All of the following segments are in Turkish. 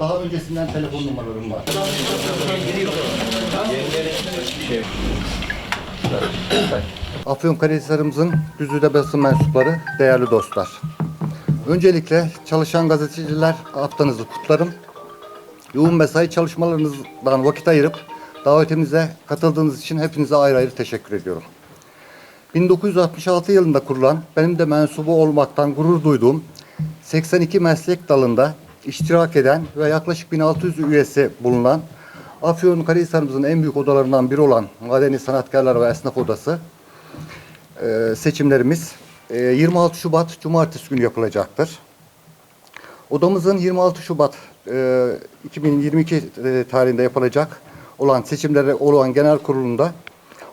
Daha öncesinden telefon numaralarım var. Afyonkarahisar'ımızın Düzüde basın mensupları, değerli dostlar. Öncelikle çalışan gazeteciler haftanızı kutlarım. Yoğun mesai çalışmalarınızdan vakit ayırıp davetimize katıldığınız için hepinize ayrı ayrı teşekkür ediyorum. 1966 yılında kurulan, benim de mensubu olmaktan gurur duyduğum 82 meslek dalında iştirak eden ve yaklaşık 1600 üyesi bulunan Afyonkarahisar'ımızın en büyük odalarından biri olan Madeni Sanatkarlar ve Esnaf Odası e, seçimlerimiz e, 26 Şubat Cumartesi günü yapılacaktır. Odamızın 26 Şubat e, 2022 e, tarihinde yapılacak olan seçimlere olan genel kurulunda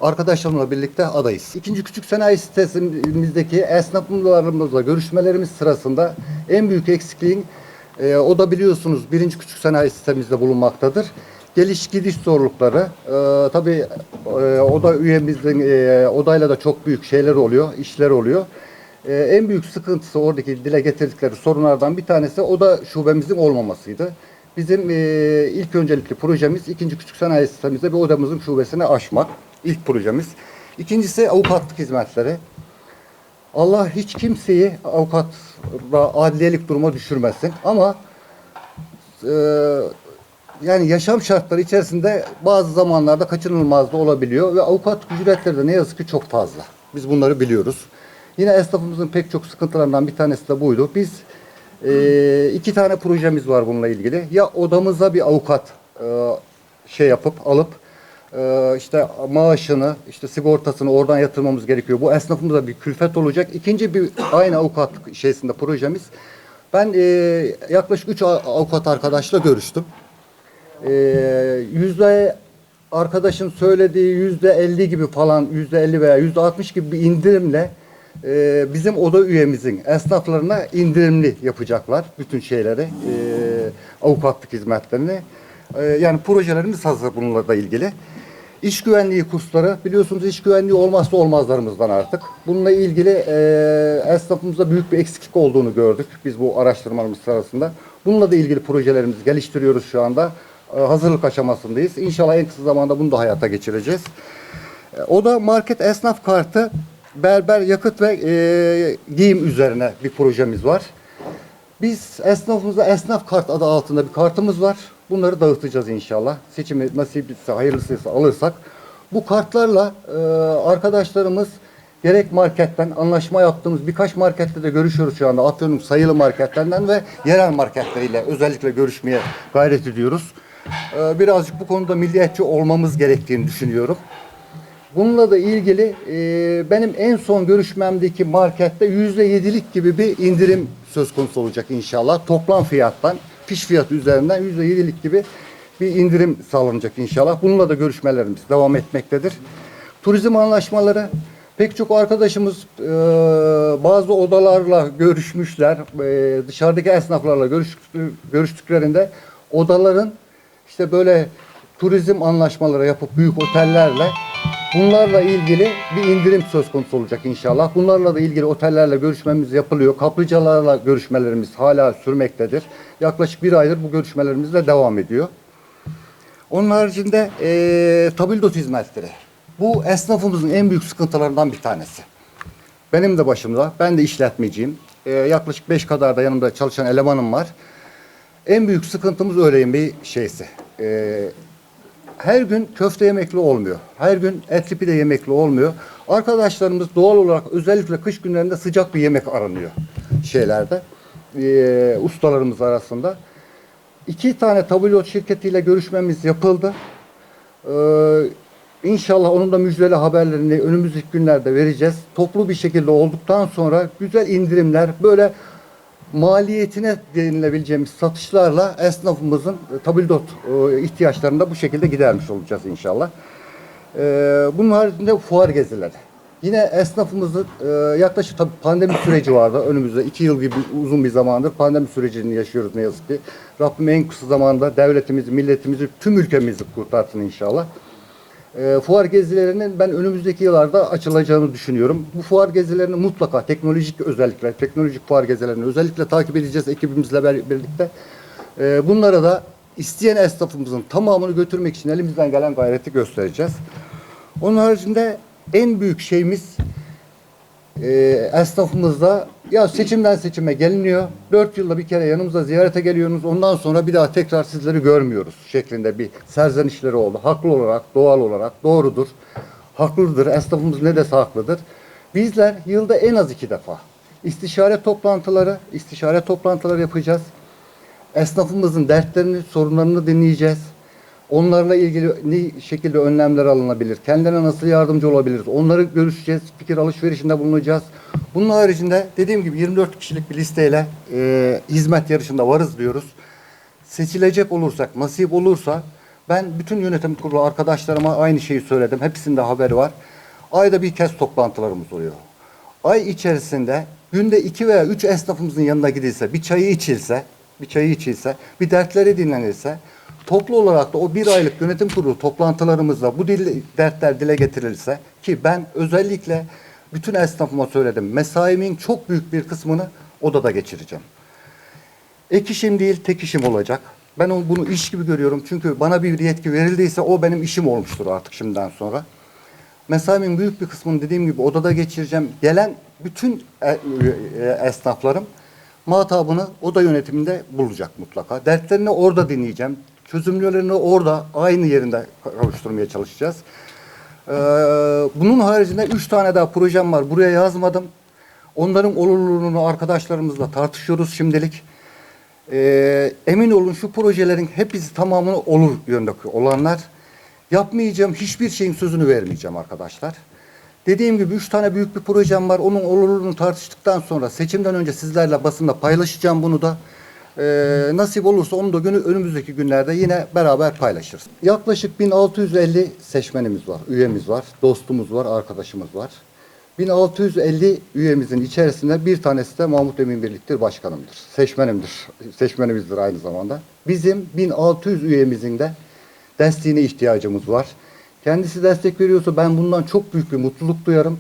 arkadaşlarımla birlikte adayız. İkinci küçük sanayi sitesimizdeki esnaflarımızla görüşmelerimiz sırasında en büyük eksikliğin e, o da biliyorsunuz birinci küçük sanayi sitemizde bulunmaktadır. Geliş gidiş zorlukları e, tabii e, oda üyemizin e, odayla da çok büyük şeyler oluyor, işler oluyor. E, en büyük sıkıntısı oradaki dile getirdikleri sorunlardan bir tanesi oda şubemizin olmamasıydı. Bizim e, ilk öncelikli projemiz ikinci küçük sanayi sitemizde bir odamızın şubesini açmak. İlk projemiz. İkincisi avukatlık hizmetleri. Allah hiç kimseyi avukatla adliyelik duruma düşürmesin. Ama e, yani yaşam şartları içerisinde bazı zamanlarda kaçınılmaz da olabiliyor ve avukat ücretleri de ne yazık ki çok fazla. Biz bunları biliyoruz. Yine esnafımızın pek çok sıkıntılarından bir tanesi de buydu. Biz e, iki tane projemiz var bununla ilgili. Ya odamıza bir avukat e, şey yapıp alıp işte maaşını, işte sigortasını oradan yatırmamız gerekiyor. Bu esnafımıza bir külfet olacak. İkinci bir aynı avukatlık şeysinde projemiz. Ben e, yaklaşık üç avukat arkadaşla görüştüm. E, yüzde arkadaşın söylediği yüzde elli gibi falan yüzde elli veya yüzde altmış gibi bir indirimle e, bizim oda üyemizin esnaflarına indirimli yapacaklar bütün şeyleri e, avukatlık hizmetlerini. E, yani projelerimiz hazır bununla da ilgili. İş güvenliği kursları biliyorsunuz iş güvenliği olmazsa olmazlarımızdan artık. Bununla ilgili e, esnafımızda büyük bir eksiklik olduğunu gördük biz bu araştırmalarımız sırasında. Bununla da ilgili projelerimizi geliştiriyoruz şu anda. E, hazırlık aşamasındayız. İnşallah en kısa zamanda bunu da hayata geçireceğiz. E, o da market esnaf kartı berber, yakıt ve e, giyim üzerine bir projemiz var. Biz esnafımıza esnaf kart adı altında bir kartımız var. Bunları dağıtacağız inşallah. Seçimi nasipse hayırlısıysa alırsak. Bu kartlarla e, arkadaşlarımız gerek marketten anlaşma yaptığımız birkaç markette de görüşüyoruz şu anda. Afyon'un sayılı marketlerinden ve yerel marketleriyle özellikle görüşmeye gayret ediyoruz. E, birazcık bu konuda milliyetçi olmamız gerektiğini düşünüyorum. Bununla da ilgili e, benim en son görüşmemdeki markette yüzde yedilik gibi bir indirim söz konusu olacak inşallah. Toplam fiyattan, fiş fiyatı üzerinden yüzde yedilik gibi bir indirim sağlanacak inşallah. Bununla da görüşmelerimiz devam etmektedir. Turizm anlaşmaları pek çok arkadaşımız e, bazı odalarla görüşmüşler. E, dışarıdaki esnaflarla görüş, görüştüklerinde odaların işte böyle turizm anlaşmaları yapıp büyük otellerle bunlarla ilgili bir indirim söz konusu olacak inşallah. Bunlarla da ilgili otellerle görüşmemiz yapılıyor. Kaplıcalarla görüşmelerimiz hala sürmektedir. Yaklaşık bir aydır bu görüşmelerimizle devam ediyor. Onun haricinde eee tabildot hizmetleri. Bu esnafımızın en büyük sıkıntılarından bir tanesi. Benim de başımda, ben de işletmeciyim. Eee, yaklaşık beş kadar da yanımda çalışan elemanım var. En büyük sıkıntımız öğleyin bir şeysi. Eee her gün köfte yemekli olmuyor. Her gün etli pide yemekli olmuyor. Arkadaşlarımız doğal olarak özellikle kış günlerinde sıcak bir yemek aranıyor şeylerde. Ee, ustalarımız arasında. İki tane tabulot şirketiyle görüşmemiz yapıldı. Ee, inşallah onun da müjdeli haberlerini önümüzdeki günlerde vereceğiz. Toplu bir şekilde olduktan sonra güzel indirimler böyle maliyetine denilebileceğimiz satışlarla esnafımızın e, tabildot e, ihtiyaçlarını da bu şekilde gidermiş olacağız inşallah. E, Bunun haricinde fuar gezileri. Yine esnafımızın yaklaşık tabii pandemi süreci vardı önümüzde. iki yıl gibi uzun bir zamandır pandemi sürecini yaşıyoruz ne yazık ki. Rabbim en kısa zamanda devletimizi, milletimizi, tüm ülkemizi kurtarsın inşallah. E, fuar gezilerinin ben önümüzdeki yıllarda açılacağını düşünüyorum. Bu fuar gezilerini mutlaka teknolojik özellikle, teknolojik fuar gezilerini özellikle takip edeceğiz ekibimizle birlikte. Ee, bunlara da isteyen esnafımızın tamamını götürmek için elimizden gelen gayreti göstereceğiz. Onun haricinde en büyük şeyimiz e, esnafımızda ya seçimden seçime geliniyor. Dört yılda bir kere yanımıza ziyarete geliyorsunuz. Ondan sonra bir daha tekrar sizleri görmüyoruz şeklinde bir serzenişleri oldu. Haklı olarak, doğal olarak doğrudur. Haklıdır. Esnafımız ne dese haklıdır. Bizler yılda en az iki defa istişare toplantıları, istişare toplantıları yapacağız. Esnafımızın dertlerini, sorunlarını dinleyeceğiz. Onlarla ilgili ne şekilde önlemler alınabilir? Kendilerine nasıl yardımcı olabiliriz? Onları görüşeceğiz, fikir alışverişinde bulunacağız. Bunun haricinde dediğim gibi 24 kişilik bir listeyle e, hizmet yarışında varız diyoruz. Seçilecek olursak, nasip olursa ben bütün yönetim kurulu arkadaşlarıma aynı şeyi söyledim. Hepsinde haberi var. Ayda bir kez toplantılarımız oluyor. Ay içerisinde günde iki veya üç esnafımızın yanına gidilse, bir çayı içilse, bir çayı içilse, bir dertleri dinlenirse, toplu olarak da o bir aylık yönetim kurulu toplantılarımızda bu dil, dertler dile getirilse ki ben özellikle bütün esnafıma söyledim. Mesaimin çok büyük bir kısmını odada geçireceğim. Ek işim değil, tek işim olacak. Ben onu, bunu iş gibi görüyorum. Çünkü bana bir yetki verildiyse o benim işim olmuştur artık şimdiden sonra. Mesaimin büyük bir kısmını dediğim gibi odada geçireceğim. Gelen bütün e- e- esnaflarım muhatabını oda yönetiminde bulacak mutlaka. Dertlerini orada dinleyeceğim. Çözümlelerini orada aynı yerinde kavuşturmaya çalışacağız. Ee, bunun haricinde üç tane daha projem var. Buraya yazmadım. Onların olurluğunu arkadaşlarımızla tartışıyoruz şimdilik. Ee, emin olun şu projelerin hepsi tamamını olur yöndeki olanlar. Yapmayacağım hiçbir şeyin sözünü vermeyeceğim arkadaşlar. Dediğim gibi üç tane büyük bir projem var. Onun olurluğunu tartıştıktan sonra seçimden önce sizlerle basında paylaşacağım bunu da. Ee, nasip olursa onu da günü, önümüzdeki günlerde yine beraber paylaşırız. Yaklaşık 1650 seçmenimiz var, üyemiz var, dostumuz var, arkadaşımız var. 1650 üyemizin içerisinde bir tanesi de Mahmut Emin Birlik'tir, başkanımdır. Seçmenimdir, seçmenimizdir aynı zamanda. Bizim 1600 üyemizin de desteğine ihtiyacımız var. Kendisi destek veriyorsa ben bundan çok büyük bir mutluluk duyarım.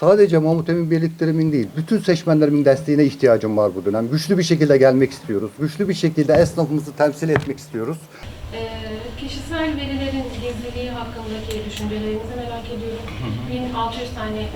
Sadece Mahmut Emin birliklerimin değil, bütün seçmenlerimin desteğine ihtiyacım var bu dönem. Güçlü bir şekilde gelmek istiyoruz. Güçlü bir şekilde esnafımızı temsil etmek istiyoruz. Ee, kişisel verilerin gizliliği hakkındaki düşüncelerinizi merak ediyorum. 1600 tane